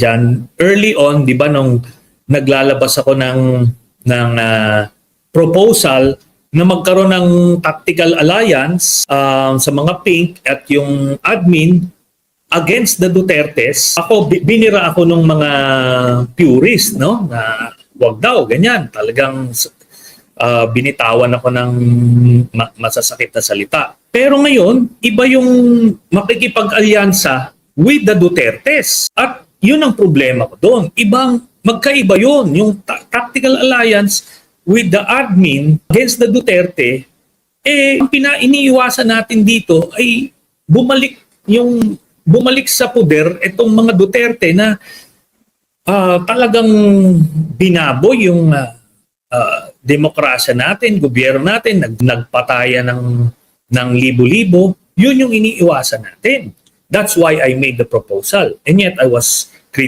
dyan, early on, di ba, nung naglalabas ako ng, ng ah, proposal na magkaroon ng tactical alliance um, sa mga pink at yung admin against the Dutertes, ako, bi- binira ako ng mga purist, no? Na wag daw, ganyan. Talagang ah, binitawan ako ng ma- masasakit na salita. Pero ngayon, iba yung makikipag-alyansa with the Dutertes. At yun ang problema ko doon. Ibang, magkaiba yun. Yung ta- tactical alliance with the admin against the Duterte, eh, ang pina-iniiwasan natin dito ay bumalik yung bumalik sa poder itong mga Duterte na ah, talagang binaboy yung ah, ah, demokrasya natin, gobyerno natin, nag, nagpataya ng, ng libo-libo, yun yung iniiwasan natin. That's why I made the proposal. And yet I was